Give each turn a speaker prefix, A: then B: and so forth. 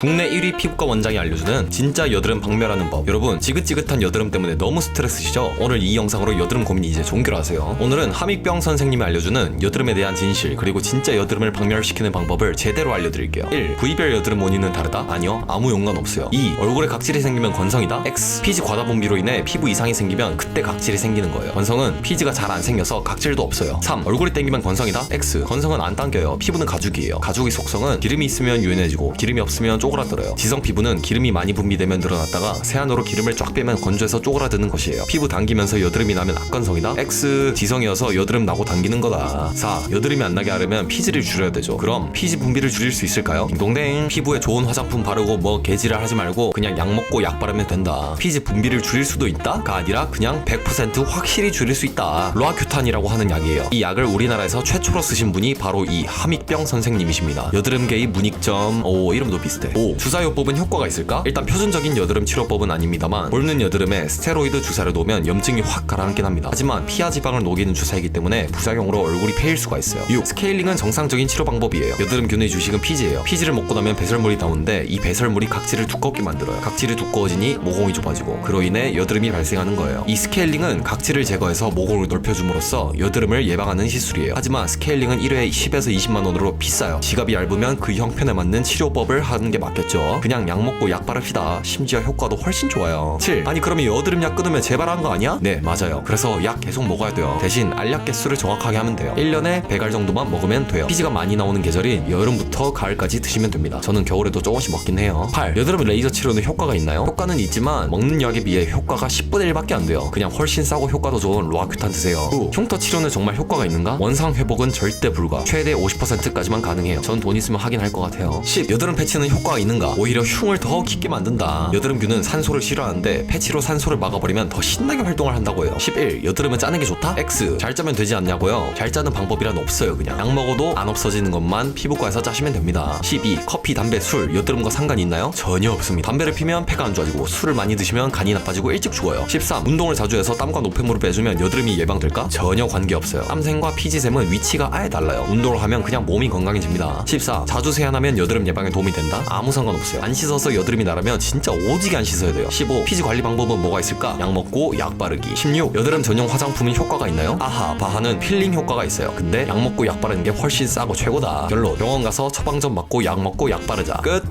A: 국내 1위 피부과 원장이 알려주는 진짜 여드름 박멸하는 법 여러분 지긋지긋한 여드름 때문에 너무 스트레스시죠? 오늘 이 영상으로 여드름 고민이 이제 종결하세요 오늘은 함익병 선생님이 알려주는 여드름에 대한 진실 그리고 진짜 여드름을 박멸시키는 방법을 제대로 알려드릴게요 1. 부위별 여드름 원인은 다르다? 아니요 아무 연관 없어요 2. 얼굴에 각질이 생기면 건성이다? X. 피지 과다 분비로 인해 피부 이상이 생기면 그때 각질이 생기는 거예요 건성은 피지가 잘 안 생겨서 각질도 없어요 3. 얼굴이 땡기면 건성이다? X. 건성은 안 당겨요 피부는 가죽이에요 가죽의 속성은 기름이 있으면 유연해지고 기름이 없으면 쪼그라들어요. 지성 피부는 기름이 많이 분비되면 늘어났다가 세안으로 기름을 쫙 빼면 건조해서 쪼그라드는 것이에요. 피부 당기면서 여드름이 나면 악건성이다. X 지성이어서 여드름 나고 당기는 거다. 4. 여드름이 안 나게 하려면 피지를 줄여야 되죠. 그럼 피지 분비를 줄일 수 있을까요? 딩동댕. 피부에 좋은 화장품 바르고 뭐 개지랄 하지 말고 그냥 약 먹고 약 바르면 된다. 피지 분비를 줄일 수도 있다?가 아니라 그냥 100% 확실히 줄일 수 있다. 로아큐탄이라고 하는 약이에요. 이 약을 우리나라에서 최초로 쓰신 분이 바로 이 함익병 선생님이십니다. 여드름계의 문익점. 오 이름도 비슷해. 5. 주사요법은 효과가 있을까? 일단 표준적인 여드름 치료법은 아닙니다만 볼는 여드름에 스테로이드 주사를 놓으면 염증이 확 가라앉긴 합니다. 하지만 피하 지방을 녹이는 주사이기 때문에 부작용으로 얼굴이 패일 수가 있어요. 6. 스케일링은 정상적인 치료 방법이에요. 여드름균의 주식은 피지예요. 피지를 먹고 나면 배설물이 나오는데 이 배설물이 각질을 두껍게 만들어요. 각질이 두꺼워지니 모공이 좁아지고 그로 인해 여드름이 발생하는 거예요. 이 스케일링은 각질을 제거해서 모공을 넓혀줌으로써 여드름을 예방하는 시술이에요. 하지만 스케일링은 1회에 10에서 20만 원으로 비싸요. 지갑이 얇으면 그 형편에 맞는 치료법을 하는 게 맞 겠죠. 그냥 약 먹고 약 바릅시다. 심지어 효과도 훨씬 좋아요. 7. 아니 그러면 여드름 약 끊으면 재발한 거 아니야? 네 맞아요. 그래서 약 계속 먹어야 돼요. 대신 알약 개수를 정확하게 하면 돼요. 1년에 100알 정도만 먹으면 돼요. 피지가 많이 나오는 계절인 여름부터 가을까지 드시면 됩니다. 저는 겨울에도 조금씩 먹긴 해요. 8. 여드름 레이저 치료는 효과가 있나요? 효과는 있지만 먹는 약에 비해 효과가 10분의 1밖에 안 돼요. 그냥 훨씬 싸고 효과도 좋은 로아큐탄 드세요. 9. 흉터 치료는 정말 효과가 있는가? 원상 회복은 절대 불가. 최대 50%까지만 가능해요. 전 돈 있으면 하긴 할 것 같아요. 10. 여드름 패치는 효과가 있는가? 오히려 흉을 더 깊게 만든다. 여드름균은 산소를 싫어하는데 패치로 산소를 막아버리면 더 신나게 활동을 한다고 해요. 11. 여드름은 짜는 게 좋다? X. 잘 짜면 되지 않냐고요? 잘 짜는 방법이란 없어요, 그냥. 약 먹어도 안 없어지는 것만 피부과에서 짜시면 됩니다. 12. 커피, 담배, 술, 여드름과 상관이 있나요? 전혀 없습니다. 담배를 피면 폐가 안 좋아지고 술을 많이 드시면 간이 나빠지고 일찍 죽어요. 13. 운동을 자주 해서 땀과 노폐물을 빼주면 여드름이 예방될까? 전혀 관계없어요. 땀샘과 피지샘은 위치가 아예 달라요. 운동을 하면 그냥 몸이 건강해집니다. 14. 자주 세안하면 여드름 예방에 도움이 된다? 아무 상관없어요. 안 씻어서 여드름이 나라면 진짜 오지게 안 씻어야 돼요. 15. 피지 관리 방법은 뭐가 있을까? 약 먹고 약 바르기. 16. 여드름 전용 화장품은 효과가 있나요? 아하, 바하는 필링 효과가 있어요. 근데 약 먹고 약 바르는 게 훨씬 싸고 최고다. 결론. 병원 가서 처방전 맞고 약 먹고 약 바르자. 끝.